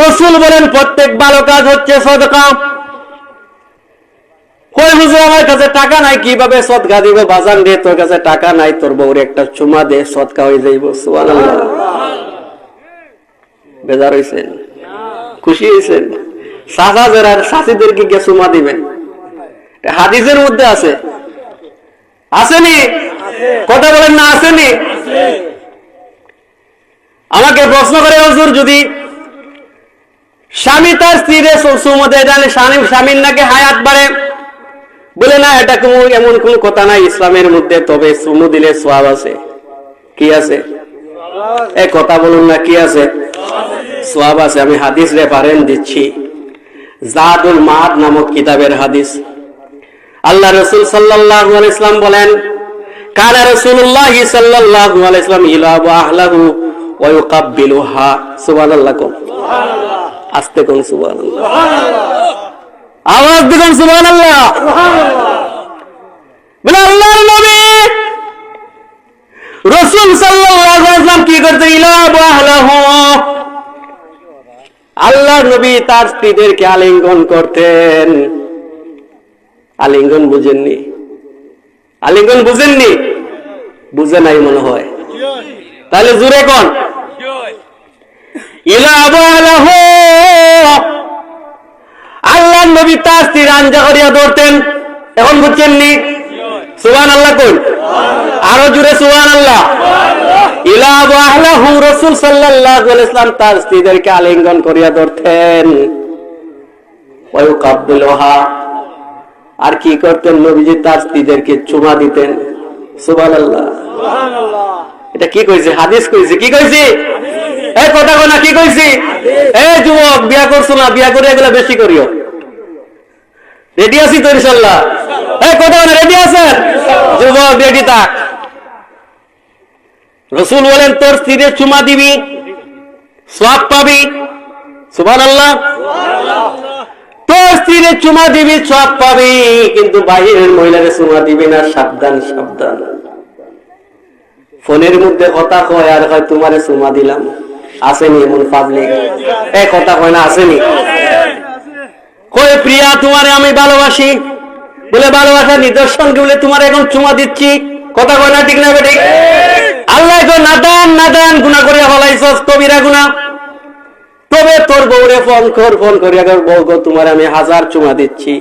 রসুল বলেন, প্রত্যেক ভালো কাজ হচ্ছে সদকা। কই হুজুর, আমার কাছে টাকা নাই, কীভাবে সদকা দিব? বাজান রে তোর কাছে টাকা নাই, তোর বউরে একটা চুমা দে, সদকা হয়ে যাইব বেজার খুশি শাসিদেরকে কে চুমা দিবেন। হাদিসের মধ্যে আছে। আসেনি কথা বলেন না আসেনি আমাকে প্রশ্ন করে, হুজুর, যদি স্বামী তার স্ত্রীরে সুমতে জানে স্বামী স্বামীর নাকি হায়াত বাড়ে, বলে, না, এটা কোনো এমন কোন কথা নাই ইসলামের মধ্যে, তবে সুমু দিলে সোয়াব আছে। কি আছে? এ কথা বলুন না, কি আছে? সোয়াব আছে, আমি হাদিস রেফারেন্স দিচ্ছি। জাদুল মাদ নামক কিতাবের হাদিস। আল্লাহ রসুল আলাইহি ইসলাম বলেন, কানা রসুল্লাহ আলাইহি ইসলাম ইলাবু আহলাহু ওয়া ইউকাব্বিলুহা সুবহানাল্লাহ। কোন আস্তে কোন সুবহানাল্লাহ। আওয়াজ আল্লাহর নবী। রাসূল সাল্লাল্লাহু কি করতে আল্লাহর নবী তার স্ত্রীদেরকে আলিঙ্গন করতেন। আলিঙ্গন বুঝেননি। আলিঙ্গন বুঝেননি? বুঝে নাই মনে হয়। তাহলে জুড়ে কোন? আল্লাহ নবী তার স্ত্রীর আঞ্জা করিয়া ধরতেন। এখন বুঝছেননি সুবান আল্লাহ কোন আরও জুড়ে সুবান আল্লাহ রাসূল ইসলাম তার স্ত্রীদেরকে আলিঙ্গন করিয়া ধরতেন। আর কি করতেন নবীজি? তার স্ত্রীদেরকে চুমা দিতেন। সুবান আল্লাহ এটা কি কইছে? হাদিস কইছে? কি কইছি? এই কথা কনা কি কইছি? এই যুবক, বিয়া করছ না, বিয়া করে এগুলা বেশি করিও। রেডি আছি তো, ইনশাল্লাহ? কথা রেডি আছেন? যুবক রেডি থাক। রসুল বলেন, তোর স্ত্রীরে চুমা দিবি সব পাবি। সুবান আল্লাহ তোর স্ত্রীরে চুমা দিবি পাবি, কিন্তু বাহিরের মহিলারে চুমা দিবি না, সাবধান সাবধান। ফোনের মধ্যে কথা কয়, আর হয় তোমারে চুমা দিলাম। আসেনি এমন পাবলিক এ, কথা কয় না, আসেনি। কয়, প্রিয়া, তোমারে আমি ভালোবাসি। বলে, ভালোবাসার নিদর্শন বলে তোমার এখন চুমা দিচ্ছি? কথা কয় না, ঠিক না, বেঠিক? আল্লাহ নাদান নাদান গুণা করিয়া ফলাইছস, কবিরা গুণা তবে তোর বউরে ফোন কর, ফোন করিয়া কর, বউ গো, তোমার আমি হাজার চুমা দিচ্ছি।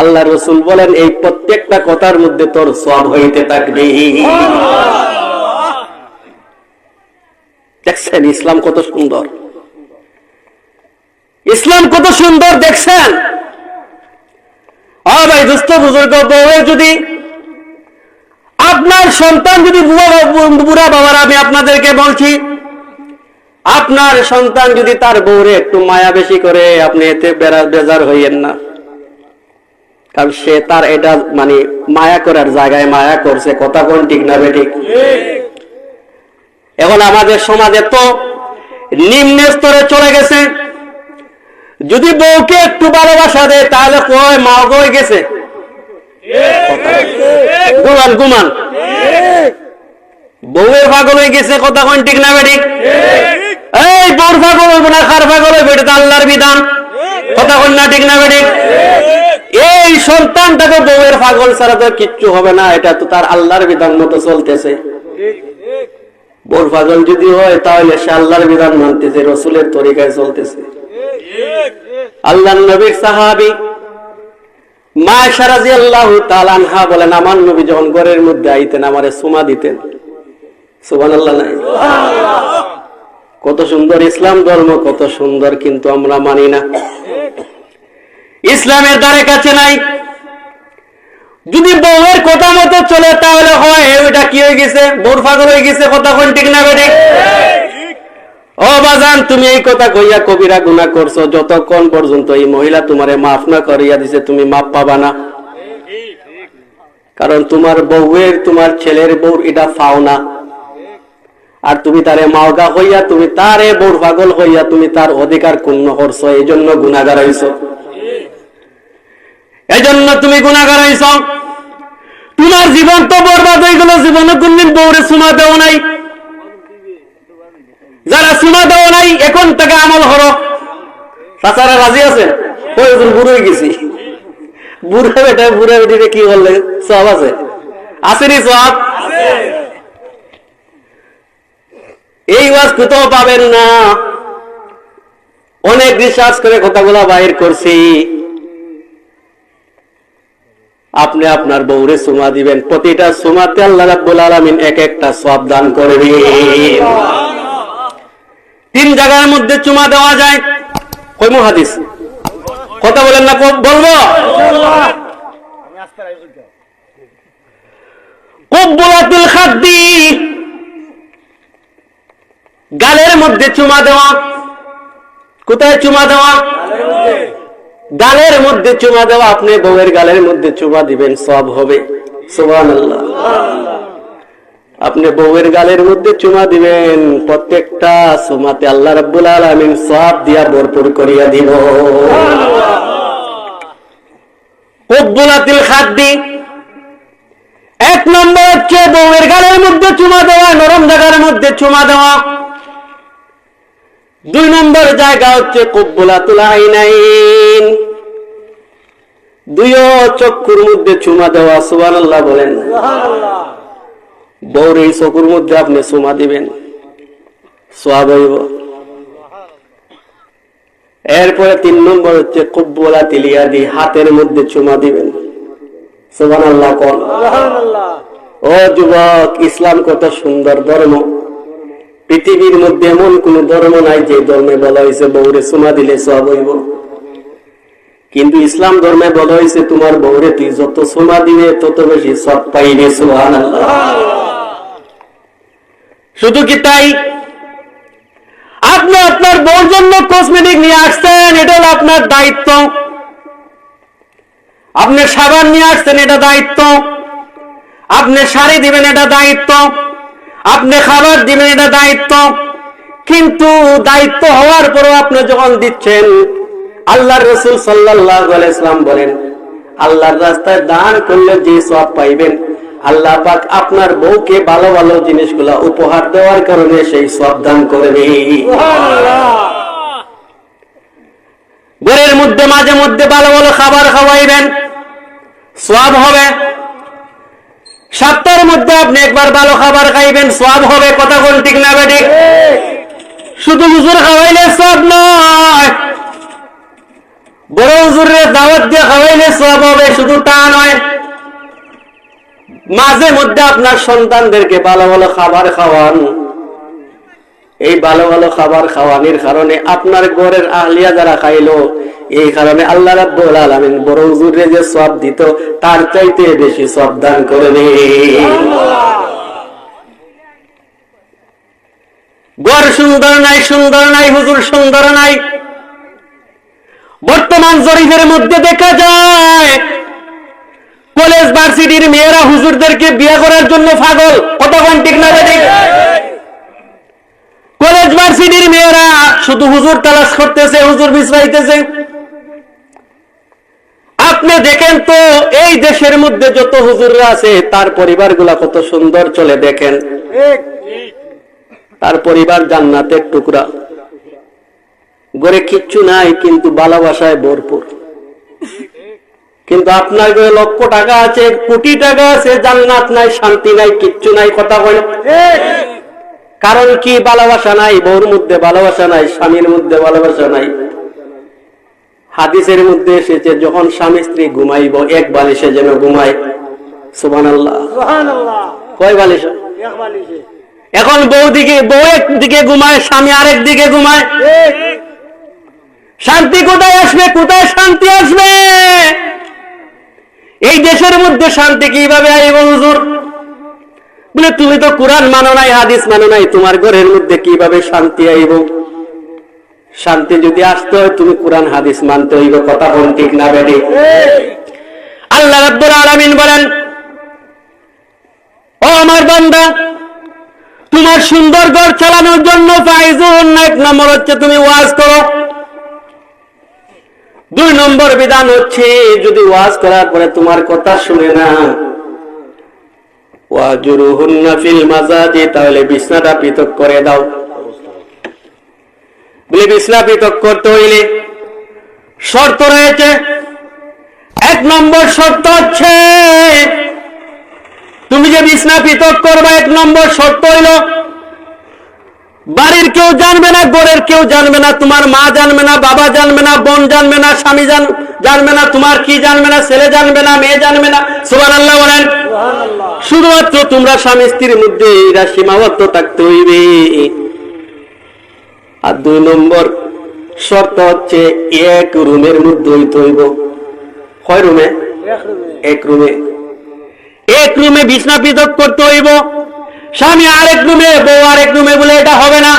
আল্লাহ রসুল বলেন, এই প্রত্যেকটা কথার মধ্যে তোর সব হইতে থাকবে। দেখছেন, ইসলাম কত সুন্দর। ইসলাম কত সুন্দর, দেখছেন? ভাই বুজুর্গ যদি আপনার সন্তান যদি বুড়া বুড়া বাবার, আমি আপনাদেরকে বলছি, আপনার সন্তান যদি তার বউরে একটু মায়া বেশি করে, আপনি এতে বেড়া বেজার হইয়েন না। কারণ সে তার এটা মানে মায়া করার জায়গায় মায়া করছে, কথা কোন ঠিক না বেঠিক এখন আমাদের সমাজে তো নিম্ন স্তরে চলে গেছে। যদি বউকে একটু ভালোবাসা দেয়, তাহলে কয় মা হয়ে গেছে? গুমান গুমান। বউয়ের পাগল হয়ে গেছে, কথা কোন ঠিক না বেঠিক? এই বউর পাগল হইব না, কার পাগল হইব, এটা আল্লাহর বিধান। কথা কোন না ঠিক না বেঠিক? এই সন্তানটাকে বউয়ের পাগল ছাড়া তো কিচ্ছু হবে না, এটা তো তার আল্লাহর বিধান মতো চলতেছে। পাগল যদি হয়, তাহলে সে আল্লাহর বিধান মানতেছে, রসুলের তরিকায় চলতেছে। আল্লাহ নবীর সাহাবি মা সারাজি আল্লাহ তালানহা বলেন, আমার নবী যখন ঘরের মধ্যে আইতেন, আমারে সুমা দিতেন। আল্লাহ নাই। কত সুন্দর ইসলাম ধর্ম, কত সুন্দর কিন্তু আমরা মানি না। ইসলামের দ্বারে কাছে নাই। যদি বউয়ের কথা মতো চলে, তাহলে হয়, ওইটা কি হয়ে গেছে? বউর পাগল হয়ে গেছে, কথা কোন ঠিক না বেঠিক? ও বাজান, তুমি এই কথা কইয়া কবিরা গুণা করছ, যতক্ষণ পর্যন্ত এই মহিলা তোমারে মাফ না করিয়া দিছে, তুমি মাপ পাবা না। কারণ তোমার বউয়ের, তোমার ছেলের বউর এটা পাও না আর তুমি তারে মাওগা হইয়া, তুমি তারে বউর পাগল হইয়া, তুমি তার অধিকার ক্ষুণ্ণ করছ এই জন্য গুণাগার হইছো। এই জন্য তুমি গুণাগার হইছ। তোমার জীবন তো বরবাদ হয়ে গেল, জীবনে কোনদিন বউরে সুমা দেও নাই। যারা সীমা দেওয়া নাই, এখন থেকে আমল হরো তাছাড়া রাজি ওই বুড়ো গেছি। বুড়া বেটা, বুড়া বেটিতে কি বললে? সব আছে। আসেনি সব? এই ওয়াজ কোথাও পাবেন না। অনেক রিসার্চ করে কথাগুলা বাইর করছি। আপনি আপনার বউরে সুমা দিবেন। প্রতিটা সুমাতে আল্লাহ রাব্বুল আলামিন এক একটা সব দান করবেন। তিন জায়গার মধ্যে চুমা দেওয়া যায়। কই হাদিস কথা বলেন না বলব? কব্বুলাতুল খাদ্দি। গালের মধ্যে চুমা দেওয়া। কোথায় চুমা দেওয়া? গালের মধ্যে চুমা দেওয়া, আপনি বউয়ের গালের মধ্যে চুমা দিবেন, সব হবে। সুবহানাল্লাহ। আপনি বউয়ের গালের মধ্যে চুমা দিবেন, প্রত্যেকটা সুমাতে আল্লাহ রাব্বুল আলামিন সব দিয়া ভরপুর করিয়া দিব। কব্বুলাতিল খাদ্দি। এক নম্বর হচ্ছে বউয়ের গালের মধ্যে চুমা দেওয়া, নরম জায়গার মধ্যে চুমা দেওয়া। দুই নম্বর জায়গা হচ্ছে কব্বুলাতুল আইনাইন। দুইও চক্ষুর মধ্যে চুমা দেওয়া সুবহানাল্লাহ বলেন। বউর এই চকুর মধ্যে আপনি চুমা দিবেন সোয়াব হইব। এরপরে তিন নম্বর হচ্ছে কব্বুলা তিলিয়াদি হাতের মধ্যে চুমা দিবেন। সুবহানাল্লাহ কোন। ও যুবক ইসলাম কত সুন্দর ধর্ম। পৃথিবীর মধ্যে এমন কোন ধর্ম নাই যে ধর্মে বলা হয়েছে বউরে সুমা দিলে সব হইব। কিন্তু ইসলাম ধর্মে বলা হয়েছে, তোমার বউরে তুই যত সুমা দিবে, তত বেশি সব পাইবে। সুহান শুধু কি তাই? আপনি আপনার বউর জন্য কসমেটিক নিয়ে আসছেন, এটা হলো আপনার দায়িত্ব। আপনি সাবান নিয়ে আসছেন, এটা দায়িত্ব। আপনি শাড়ি দিবেন, এটা দায়িত্ব। আপনি খাবার দিবেন, এটা দায়িত্ব। কিন্তু দায়িত্ব হওয়ার পরও আপনি যখন দিচ্ছেন আল্লাহ রসুল সাল্লাহ ইসলাম বলেন, আল্লাহর রাস্তায় দান করলে যে সব পাইবেন, আল্লাহ পাক আপনার বউকে ভালো ভালো জিনিসগুলা উপহার দেওয়ার কারণে সেই সব দান করবে। ঘরের মধ্যে মাঝে মধ্যে ভালো ভালো খাবার খাওয়াইবেন সব হবে। সপ্তাহের মধ্যে আপনি একবার ভালো খাবার খাইবেন সব হবে, কথা কোন ঠিক না বেটি শুধু হুজুর খাওয়াইলে সব নয়। বড় হুজুরের দাওয়াত দিয়ে খাওয়াইলে সব হবে, শুধু তা নয়। মাঝে মধ্যে আপনার সন্তানদেরকে ভালো ভালো খাবার খাওয়ান। এই ভালো ভালো খাবার খাওয়ানোর কারণে আপনার ঘরের আহলিয়া যারা খাইলো, এই কারণে আল্লাহ রাব্বুল আলামিন বড় হুজুরে যে সব দিত, তার চাইতে বেশি সব দান করবে ঘর সুন্দর নাই সুন্দর নাই, হুজুর সুন্দর নাই। বর্তমান জরিফের মধ্যে দেখা যায়, কলেজ ভার্সিটির মেয়েরা হুজুরদেরকে বিয়ে করার জন্য পাগল। কতক্ষণ ঠিক না কলেজ ভার্সিটির মেয়েরা শুধু হুজুর তালাশ করতেছে, হুজুর বিছরাইতেছে আপনি দেখেন তো, এই দেশের মধ্যে যত হুজুররা আছে, তার পরিবারগুলা কত সুন্দর চলে দেখেন। তার পরিবার জান্নাতের টুকরা। গড়ে কিচ্ছু নাই, কিন্তু ভালোবাসায় ভরপুর। কিন্তু আপনার ঘরে লক্ষ টাকা আছে, কোটি টাকা আছে, জান্নাত নাই, শান্তি নাই, কিচ্ছু নাই, কথা বলে কারণ কি ভালোবাসা নাই? বউর মধ্যে ভালোবাসা নাই স্বামীর মধ্যে ভালোবাসা নাই। হাদিসের মধ্যে এসেছে যখন স্বামী স্ত্রী ঘুমাইব এক বালিশে যেন ঘুমায়। সুবান আল্লাহ কয় বালিশ? এখন বউ দিকে বউ একদিকে ঘুমায় স্বামী আরেক দিকে ঘুমায়। শান্তি কোথায় আসবে? কোথায় শান্তি আসবে? এই দেশের মধ্যে শান্তি কীভাবে আইব হুজুর? বলে, তুমি তো কোরআন মানো নাই, হাদিস মানো নাই, তোমার ঘরের মধ্যে কীভাবে শান্তি আইব? শান্তি যদি আসতে হয়, তুমি কোরআন, হাদিস মানতে হইব, কথা বল ঠিক না, বেটি। আল্লাহ রাব্বুল আলামিন বলেন, ও আমার বান্দা, তোমার সুন্দর ঘর চালানোর জন্য ফাইজুন এক নম্বর হচ্ছে তুমি ওয়াজ করো। দুই নম্বর বিধান হচ্ছে, যদি ওয়াজ করার পরে তোমার কথা শুনে না তাহলে বিছনাটা পৃথক করে দাও। বিছনা পৃথক করতে হইলে শর্ত রয়েছে। এক নম্বর শর্ত হচ্ছে, তুমি যে বিছনা পৃথক করবা, এক নম্বর শর্ত হইল, বাড়ির কেউ জানবে না গোড়ের কেউ জানবে না, তোমার মা জানবে না, বাবা জানবে না, বোন জানবে না, স্বামী জান, জানবে না, তোমার কি জানবে না, ছেলে জানবে না, মেয়ে জানবে না। সুবান আল্লাহ শুধুমাত্র তোমরা স্বামী স্ত্রীর মধ্যে এরা সীমাবদ্ধ থাকতে হইবে। আর দুই নম্বর শর্ত হচ্ছে এক রুমের মধ্যে হইতে হইব। কয় রুমে? এক রুমে। এক রুমে বিছনা পৃথক করতে হইব। স্বামী আরেক রুমে, বউ আরেক রুমে বলে এটা হবে না।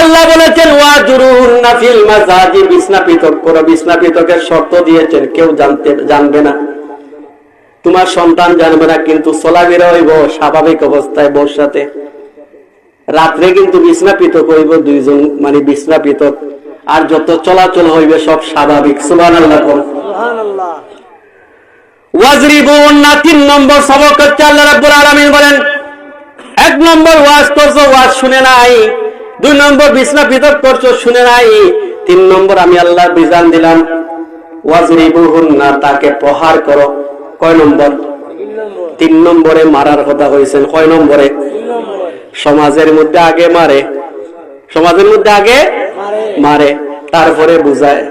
আল্লাহ বলেছেন ওয়া জুরুন নাফিল মাজাজি বিছনা পৃথক করো। বিছনা পৃথকের শর্ত দিয়েছেন, কেউ জানতে জানবে না। তোমার সন্তান জানবে না কিন্তু চলাফেরা হইব স্বাভাবিক অবস্থায় সাথে রাত্রে কিন্তু বিছনা পৃথক হইব দুইজন মানে বিছনা পৃথক আর যত চলাচল হইবে সব স্বাভাবিক কোন তিন নম্বর সবক আল্লাহ রাব্বুল আলামিন বলেন এক নম্বর ওয়াজ করছ ওয়াজ শুনে নাই। দুই নম্বর বিছনা পৃথক করছ শুনে নাই। তিন নম্বর আমি আল্লাহ বিধান দিলাম ওয়াজরিবুহুন না তাকে প্রহার করো। কয় নম্বর? তিন নম্বরে মারার কথা হয়েছেন কয় নম্বরে? সমাজের মধ্যে আগে মারে। সমাজের মধ্যে আগে মারে। তারপরে বুঝায়।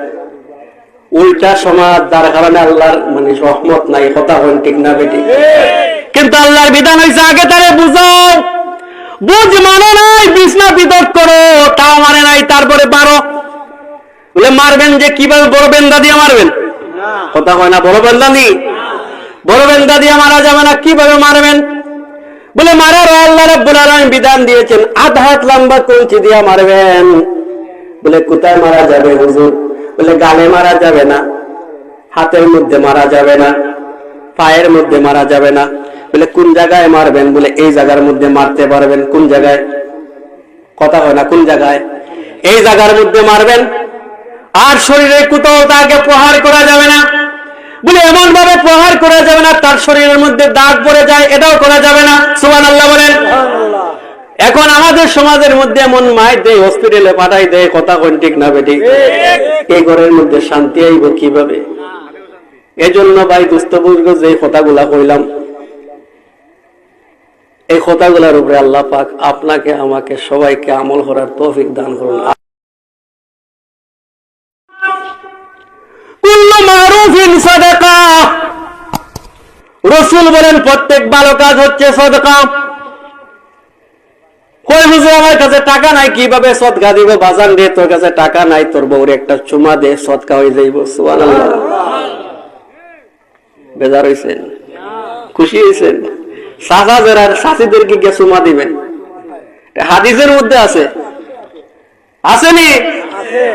উল্টা সমাজ যার কারণে আল্লাহর মানে রহমত নাই কথা হন ঠিক না বেটি কিন্তু আল্লাহর বিধান হয়েছে আগে তারে বুঝাও। বুঝ মানে নাই বিছনা বিদক করো তাও মানে নাই তারপরে পারো। বলে মারবেন যে কীভাবে বড় বেন্দা দিয়ে মারবেন? কথা হয় না বড় বেন্দা বড় বেন্দা দিয়ে মারা যাবে না, কীভাবে মারবেন? বলে মারার আল্লাহ রাব্বুল আলামিন বিধান দিয়েছেন, আধ হাত লম্বা কঞ্চি দিয়া মারবেন। বলে, কোথায় মারা যাবে হুজুর? বলে, গালে মারা যাবে না, হাতের মধ্যে মারা যাবে না, পায়ের মধ্যে মারা যাবে না। বলে, কোন জায়গায় মারবেন? বলে, এই জায়গার মধ্যে মারতে পারবেন। কোন জায়গায়? কথা হয় না, কোন জায়গায়? এই জায়গার মধ্যে মারবেন। আর শরীরে কোথাও তাকে প্রহার করা যাবে না। বলে এমন ভাবে প্রহার করা যাবে না তার শরীরের মধ্যে দাগ পড়ে যায় এটাও করা যাবে না। সুবান আল্লাহ বলেন এখন আমাদের সমাজের মধ্যে এমন মায়ের দেয় হসপিটালে পাঠাই দেয় কথা কোন ঠিক না বেটি এই ঘরের মধ্যে শান্তি আইব কীভাবে? এজন্য ভাই দুস্থ বুঝব যে কথাগুলা কইলাম এই কথাগুলোর উপরে আল্লাহ পাক আপনাকে আমাকে সবাইকে আমল করার তৌফিক দান করুন। রসুল বলেন, প্রত্যেক ভালো কাজ হচ্ছে সদকা। হুজুর, আমার কাছে টাকা নাই, কীভাবে সদকা দিব? বাজান দে, তোর কাছে টাকা নাই, তোর বউরে একটা চুমা সদকা হয়ে যাইব। বেজার খুশি শাসিদেরকে কে চুমা দিবেন হাদিসের মধ্যে আছে। আসেনি?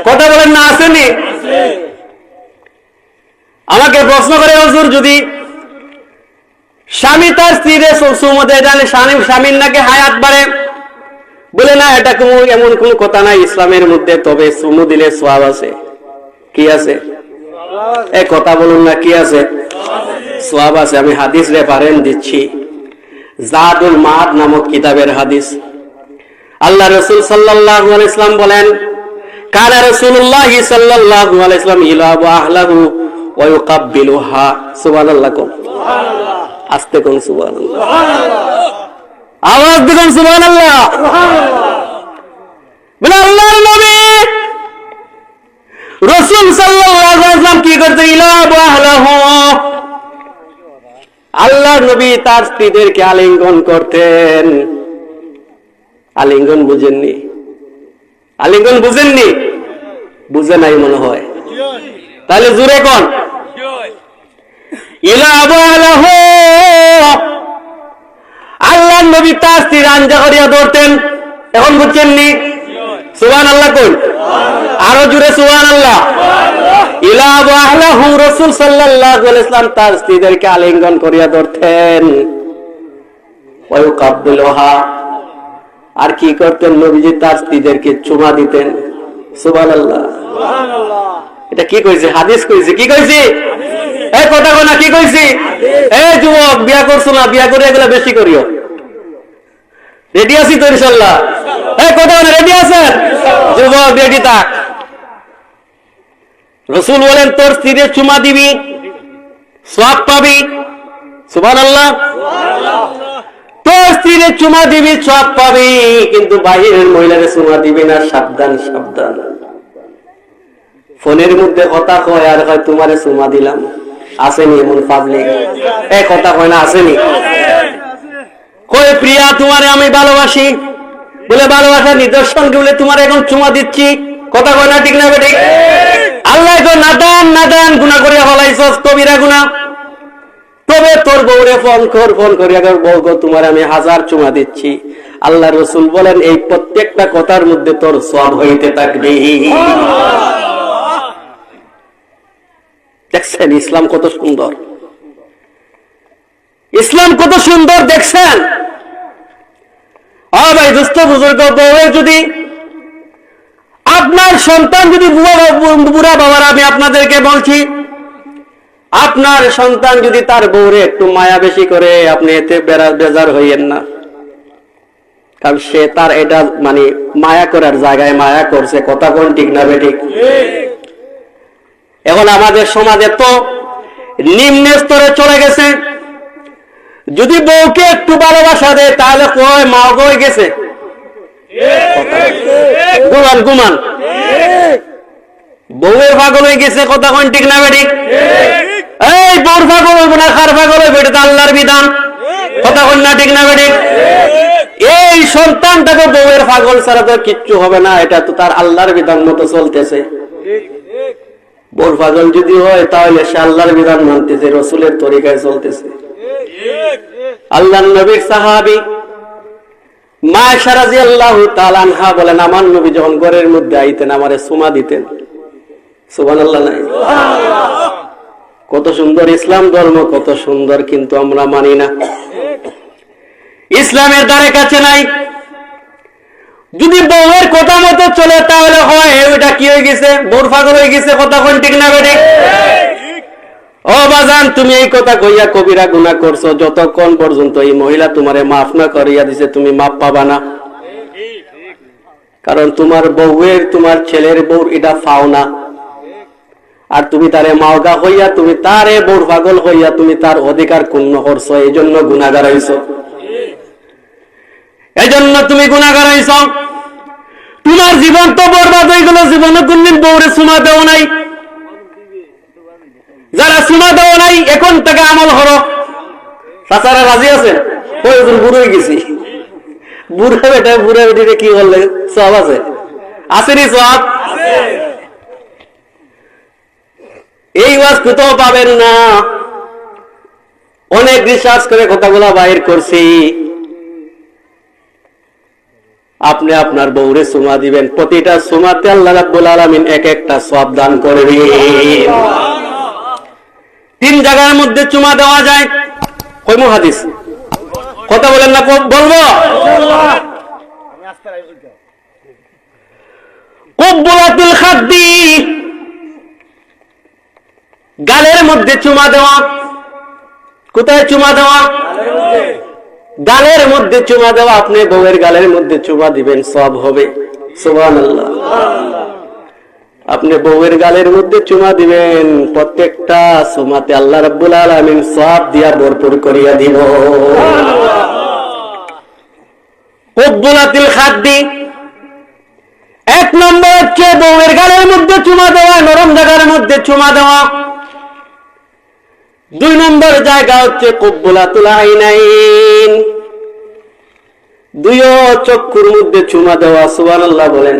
কথা বলেন না, আসেনি? আমাকে প্রশ্ন করে, হুজুর, যদি স্বামী তার স্ত্রীর সুমতে জানে স্বামী স্বামীর নাকি হায়াত বাড়ে? বলে, না, এটা কোনো এমন কোন কথা নাই ইসলামের মধ্যে, তবে সুমু দিলে সোয়াব আছে। কি আছে? এ কথা বলুন না, কি আছে? সোয়াব আছে, আমি হাদিস রেফারেন্স দিচ্ছি। জাদুল মাদ নামক কিতাবের হাদিস। আল্লাহ রসুল আলাইহি ইসলাম বলেন, কানা রাসূলুল্লাহ সাল্লাল্লাহু আলাইহি ইসলাম ইলাবু আহলাহু আস্তে কোন আওয়াজ আল্লাহর নবী। রাসূল কি করতে আল্লাহর নবী তার স্ত্রীদেরকে আলিঙ্গন করতেন। আলিঙ্গন বুঝেননি। আলিঙ্গন বুঝেননি? বুঝে নাই মনে হয়। তাহলে জুড়ে কোন? আল্লাহ নবী তার স্ত্রীর আঞ্জা করিয়া ধরতেন। এখন বুঝছেননি সুবান আল্লাহ কোন আরও জুড়ে সুবান আল্লাহ রাসূল ইসলাম তার স্ত্রীদেরকে আলিঙ্গন করিয়া ধরতেন। আর কি করতেন নবীজি? তার স্ত্রীদেরকে চুমা দিতেন। সুবহানাল্লাহ। এটা কি কইছে? হাদিস কইছে? কি কইছি? এই কথা কনা কি কইছি? এই যুবক, বিয়া করছ না, বিয়া করে এগুলা বেশি করিও। রেডি আছি তো, ইনশাল্লাহ? কথা রেডি আছেন? যুবক রেডি থাক। রসুল বলেন, তোর চুমা দিবি সব পাবি। সুবান আল্লাহ তোর স্ত্রীর চুমা দিবি সব পাবি, কিন্তু বাহিরের মহিলারে চুমা দিবি না, সাবধান সাবধান। ফোনের মধ্যে কথা কয়, আর হয় তোমারে চুমা দিলাম। আসেনি এমন পাবলিক এ, কথা কয় না, আসেনি। কয়ে, প্রিয়া, তোমারে আমি ভালোবাসি। বলে, ভালোবাসার নিদর্শন বলে, তোমার এখন চুমা দিচ্ছি। কথা কয় না, ঠিক না, বেঠিক? আল্লাহ নাদান নাদান গুণা করিয়া ফলাইছস, কবিরা গুণা তবে তোর বউরে ফোন কর, ফোন করিয়া কর, বউ গো, তোমার আমি হাজার চুমা দিচ্ছি। আল্লাহ রসুল বলেন, এই প্রত্যেকটা কথার মধ্যে তোর সব হইতে থাকবে। দেখছেন, ইসলাম কত সুন্দর। ইসলাম কত সুন্দর, দেখছেন? ভাই, দুস্থ বুজুর্গ, বউয়ের যদি, আপনার সন্তান যদি বুড়া- বুড়া বাবার, আমি আপনাদেরকে বলছি, আপনার সন্তান যদি তার বউরে একটু মায়া বেশি করে, আপনি এতে বেড়া- বেজার হইয়েন না। কারণ সে তার এটা মানে মায়া করার জায়গায় মায়া করছে, কথা কোন ঠিক না বেঠিক এখন আমাদের সমাজে তো নিম্ন স্তরে চলে গেছে। যদি বউকে একটু ভালোবাসা দেয়, তাহলে কয় মা গই গেছে? গুমান গুমান। বউয়ের পাগল হয়ে গেছে, কথা কোন ঠিক না বেঠিক? এই, বউর পাগল হইব না, কার পাগল হইব, এটা আল্লাহর বিধান। কথা কোন না ঠিক না বেঠিক? এই সন্তানটাকে বউয়ের পাগল ছাড়া তো কিচ্ছু হবে না, এটা তো তার আল্লাহর বিধান মতো চলতেছে। পাগল যদি হয়, তাহলে সে আল্লাহর বিধান মানতেছে, রসুলের তরিকায় চলতেছে। আল্লাহ নবীর সাহাবি মা সারাজি আল্লাহ তালানহা বলেন, আমার নবী যখন ঘরের মধ্যে আইতেন, আমারে সুমা দিতেন। সুবান আল্লাহ নাই। কত সুন্দর ইসলাম ধর্ম, কত সুন্দর, কিন্তু আমরা মানি না। ইসলামের দ্বারে কাছে নাই। যদি বউয়ের কথা মতো চলে, তাহলে হয় ওইটা কি হয়ে গেছে? বউর ফাগল হয়ে গেছে, কথা কোন ঠিক না বেঠিক? ও বাজান, তুমি এই কথা কইয়া কবিরা গুণা করছ, যতক্ষণ পর্যন্ত এই মহিলা তোমারে মাফ না করিয়া দিছে, তুমি মাপ পাবা না। কারণ তোমার বউয়ের, তোমার ছেলের বউর এটা ফাও না আর তুমি তারে মাওগা হইয়া, তুমি তারে বউর পাগল হইয়া, তুমি তার অধিকার ক্ষুণ্ণ করছ এই জন্য গুণাগার হইছ। এই জন্য তুমি গুণাগার হইছ। তোমার জীবন তো বরবাদ হয়ে গেল, জীবনে কোনদিন বউরে সুমা দেও নাই। যারা সুমা দেও নাই, এখন থেকে আমল হর। তাছাড়া রাজি কয়েকজন বুড়ো গেছি। বুড়া বেটা, বুড়া কি সব আছে? সব এই ওয়াজ কোথাও পাবেন না। অনেক রিসার্চ করে কথাগুলা বাইর করছি। আপনি আপনার বউরে সুমা দিবেন। প্রতিটা সুমাতে আল্লাহ রাব্বুল আলামিন এক একটা সব দান করবে তিন জায়গার মধ্যে চুমা দেওয়া যায়। কই হাদিস কথা বলেন না বলব? কব্বুলাতুল খাদ্দি। গালের মধ্যে চুমা দেওয়া। কোথায় চুমা দেওয়া? গালের মধ্যে চুমা দেওয়া, আপনি বউয়ের গালের মধ্যে চুমা দিবেন, সব হবে। সুবহানাল্লাহ। আপনি বউয়ের গালের মধ্যে চুমা দিবেন, প্রত্যেকটা সুমাতে আল্লাহ রাব্বুল আলামিন সব দিয়া ভরপুর করিয়া দিব। কব্বুলাতিল খাদ্দি। এক নম্বর হচ্ছে বউয়ের গালের মধ্যে চুমা দেওয়া, নরম জায়গার মধ্যে চুমা দেওয়া। দুই নম্বর জায়গা হচ্ছে কব্বুলাতুল আইনাইন। দুইও চক্ষুর মধ্যে চুমা দেওয়া সুবহানাল্লাহ বলেন।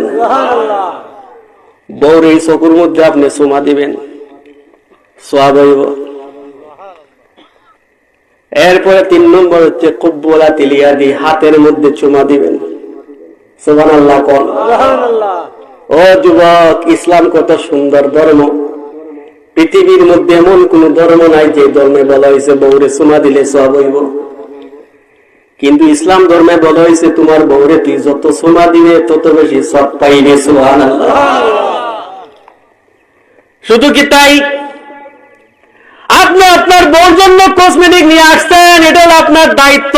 বউর এই চকুর মধ্যে আপনি চুমা দিবেন সোয়াব হইব। এরপরে তিন নম্বর হচ্ছে কব্বলা তিলিয়াদি হাতের মধ্যে চুমা দিবেন। সুবহানাল্লাহ কোন। ও যুবক ইসলাম কত সুন্দর ধর্ম। পৃথিবীর মধ্যে এমন কোন ধর্ম নাই যে ধর্মে বলা হয়েছে বউরে চুমা দিলে সব হইব। কিন্তু ইসলাম ধর্মে বলা হয়েছে তোমার বউরে তুই যত চুমা দিবে তত বেশি সব পাইবে, সুবহানাল্লাহ। শুধু কি তাই? আপনি আপনার বউর জন্য কসমেটিক নিয়ে আসছেন, এটা হলো আপনার দায়িত্ব।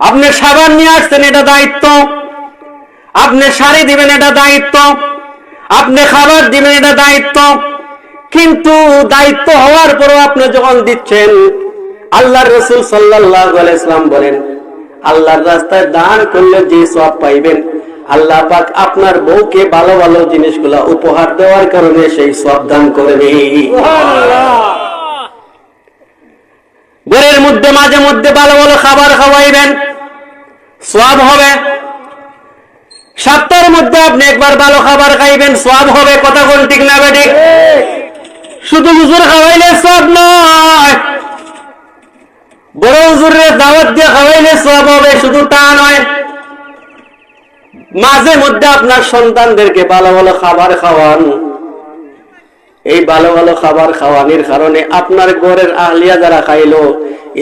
আপনি সাবান নিয়ে আসছেন, এটা দায়িত্ব। আপনি শাড়ি দিবেন, এটা দায়িত্ব। আপনি খাবার দিবেন, এটা দায়িত্ব। কিন্তু দায়িত্ব হওয়ার পরও আপনি যখন দিচ্ছেন, আল্লাহর রসুল সাল্লাহ ইসলাম বলেন, আল্লাহর রাস্তায় দান করলে যে সব পাইবেন, আল্লাহ পাক আপনার বউকে ভালো ভালো জিনিসগুলা উপহার দেওয়ার কারণে সেই সব দান করবে। ঘরের মধ্যে মাঝে মধ্যে ভালো ভালো খাবার খাওয়াইবেন সব হবে। সপ্তাহের মধ্যে আপনি একবার ভালো খাবার খাইবেন সব হবে, কথা কোন ঠিক না বেটি শুধু হুজুর খাওয়াইলে সব নয়। বড় হুজুরের দাওয়াত দিয়ে খাওয়াইলে সব হবে, শুধু তা নয়। মাঝে মধ্যে আপনার সন্তানদেরকে ভালো ভালো খাবার খাওয়ান। এই ভালো ভালো খাবার খাওয়ানোর কারণে আপনার ঘরের আহলিয়া যারা খাইলো,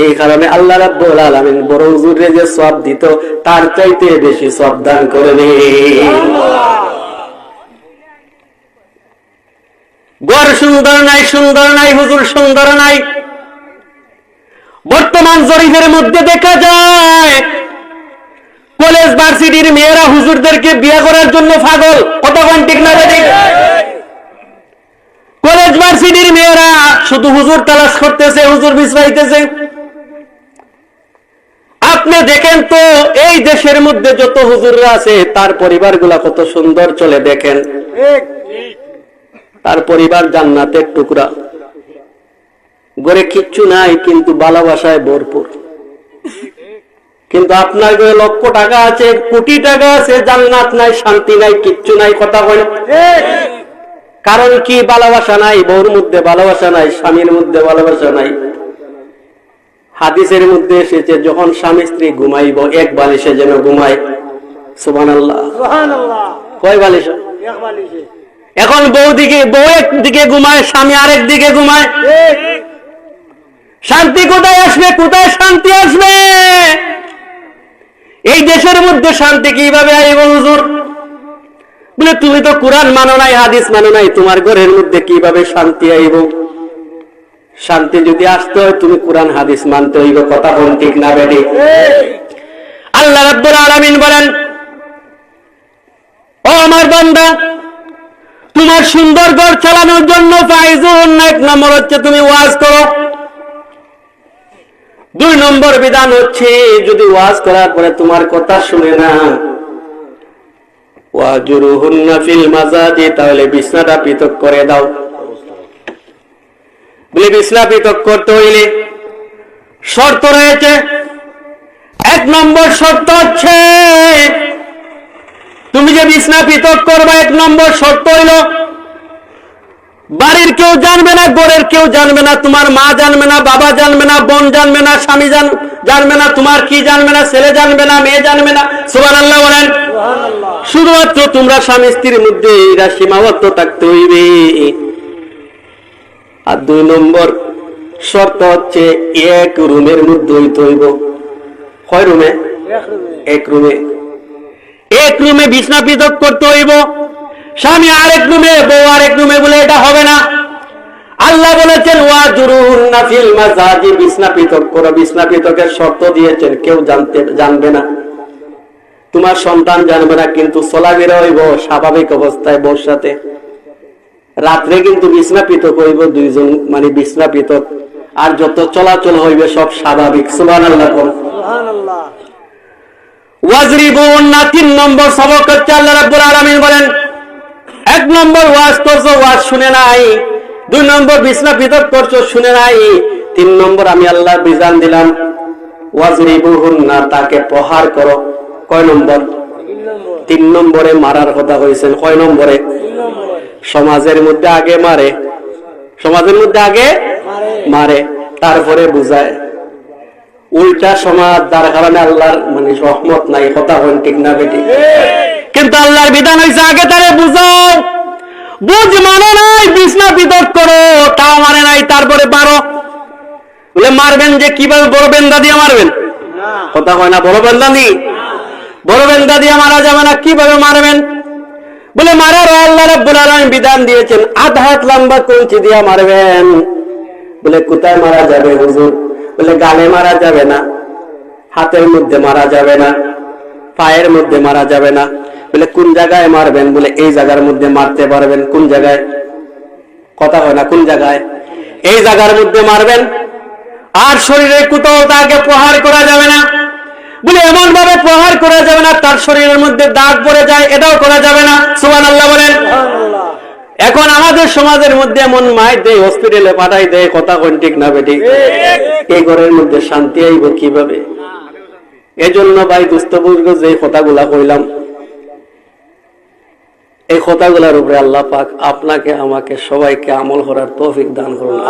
এই কারণে আল্লাহ রাব্বুল আলামিন বড় হুজুরে যে সব দিত, তার চাইতে বেশি সব দান করবে ঘর সুন্দর নাই সুন্দর নাই, হুজুর সুন্দর নাই। বর্তমান জরিফের মধ্যে দেখা যায়, কলেজ, ভার্সিটির মেয়েরা হুজুরদেরকে বিয়ে করার জন্য পাগল। কতক্ষণ ঠিক না কলেজ ভার্সিটির মেয়েরা শুধু হুজুর তালাশ করতেছে, হুজুর বিছরাইতেছে আপনি দেখেন তো, এই দেশের মধ্যে যত হুজুররা আছে, তার পরিবারগুলা কত সুন্দর চলে দেখেন। তার পরিবার জান্নাতের টুকরা। গড়ে কিচ্ছু নাই, কিন্তু ভালোবাসায় ভরপুর। কিন্তু আপনার ঘরে লক্ষ টাকা আছে, কোটি টাকা আছে, জান্নাত নাই, শান্তি নাই, কিচ্ছু নাই, কথা বলে কারণ কি ভালোবাসা নাই? বউর মধ্যে ভালোবাসা নাই স্বামীর মধ্যে ভালোবাসা নাই। হাদিসের মধ্যে এসেছে যখন স্বামী স্ত্রী ঘুমাইব এক বালিশে যেন ঘুমায়। সুবান আল্লাহ কয় বালিশ? এখন বউ দিকে বউ একদিকে ঘুমায় স্বামী আরেক দিকে ঘুমায়। শান্তি কোথায় আসবে? কোথায় শান্তি আসবে? এই দেশের মধ্যে শান্তি কীভাবে আইব হুজুর? বলে, তুমি তো কোরআন মানো নাই, হাদিস মানো নাই, তোমার ঘরের মধ্যে কীভাবে শান্তি আইব? শান্তি যদি আসতে হয়, তুমি কোরআন, হাদিস মানতে হইব, কথা বল ঠিক না, বেটি। আল্লাহ রাব্বুল আলামিন বলেন, ও আমার বান্দা, তোমার সুন্দর ঘর চালানোর জন্য ফাইজুন এক নম্বর হচ্ছে, তুমি ওয়াজ করো। দুই নম্বর বিধান হচ্ছে, যদি ওয়াজ করার পরে তোমার কথা শুনে না তাহলে বিছনাটা পৃথক করে দাও। বলে, বিছনা পৃথক করতে হইলে শর্ত রয়েছে, এক নম্বর শর্ত হচ্ছে, তুমি যে বিছনা পৃথক করবে, এক নম্বর শর্ত হইল, বাড়ির কেউ জানবে না গোড়ের কেউ জানবে না, তোমার মা জানবে না, বাবা জানবে না, বোন জানবে না, স্বামী জানবে না, তোমার কি জানবে না, ছেলে জানবে না, মেয়ে জানবে না। সুবান আল্লাহ বলেন শুধুমাত্র তোমরা স্বামী স্ত্রীর মধ্যে এরা সীমাবদ্ধ থাকতে হইবে। আর দুই নম্বর শর্ত হচ্ছে এক রুমের মধ্যে হইতে হইব। কয় রুমে? এক রুমে। এক রুমে বিছনা পৃথক করতে হইব। স্বামী আরেক রুমে, বউ আরেক রুমে বলে এটা হবে না। আল্লাহ বলেছেন ওয়া জুরুন নাফিল মাজাজি বিছনা পৃথক করো। বিছনা পৃথকের শর্ত দিয়েছেন, কেউ জানতে জানবে না। তোমার সন্তান জানবে না কিন্তু চলাফেরা হইব স্বাভাবিক অবস্থায় সাথে রাত্রে কিন্তু বিছনা পৃথক হইব দুইজন মানে বিছনা পৃথক আর যত চলাচল হইবে সব স্বাভাবিক। সুবান আল্লাহ তিন নম্বর সবক হচ্ছে আল্লাহ রাব্বুল আলামিন বলেন এক নম্বর ওয়াজ করছ ওয়াজ শুনে নাই। দুই নম্বর বিছনা পৃথক করছ শুনে নাই। তিন নম্বর আমি আল্লাহ বিধান দিলাম ওয়াজরিবুহুন না তাকে প্রহার করো। কয় নম্বর? তিন নম্বরে মারার কথা হয়েছেন কয় নম্বরে? সমাজের মধ্যে আগে মারে। সমাজের মধ্যে আগে মারে। তারপরে বুঝায়। উল্টা সমাজ যার কারণে আল্লাহর মানে রহমত নাই কথা হন ঠিক না বেটি কিন্তু আল্লাহর বিধান হয়েছে আগে তারে বুঝাও। বুঝ মানে নাই বিছনা বিতর্ক করো তাও মানে নাই তারপরে পারো। বলে মারবেন যে কীভাবে বড় বেন্দা দিয়ে মারবেন? কথা হয় না বড় বেন্দা দিয়ে বড় বেন্দা দিয়ে মারা যাবে না। কীভাবে মারবেন? বলে মারার আল্লাহ রাব্বুল আলামিন বিধান দিয়েছেন, আধ হাত লম্বা কঞ্চি দিয়া মারবেন। বলে, কোথায় মারা যাবে হুজুর? বলে, গালে মারা যাবে না, হাতের মধ্যে মারা যাবে না, পায়ের মধ্যে মারা যাবে না। বলে, কোন জায়গায় মারবেন? বলে, এই জায়গার মধ্যে মারতে পারবেন। কোন জায়গায়? কথা হয় না, কোন জায়গায়? এই জায়গার মধ্যে মারবেন। আর শরীরে কোথাও তাকে প্রহার করা যাবে না। বলে এমন ভাবে প্রহার করা যাবে না তার শরীরের মধ্যে দাগ পড়ে যায় এটাও করা যাবে না। সুবান আল্লাহ বলেন এখন আমাদের সমাজের মধ্যে এমন মায় দেয় হসপিটালে পাঠাই দেয় কথা কোন ঠিক না বেটি এই ঘরের মধ্যে শান্তি আইব কীভাবে? এজন্য ভাই দুস্থবর্গ যে কথাগুলা কইলাম এই কথাগুলোর উপরে আল্লাহ পাক আপনাকে আমাকে সবাইকে আমল করার তৌফিক দান করুন।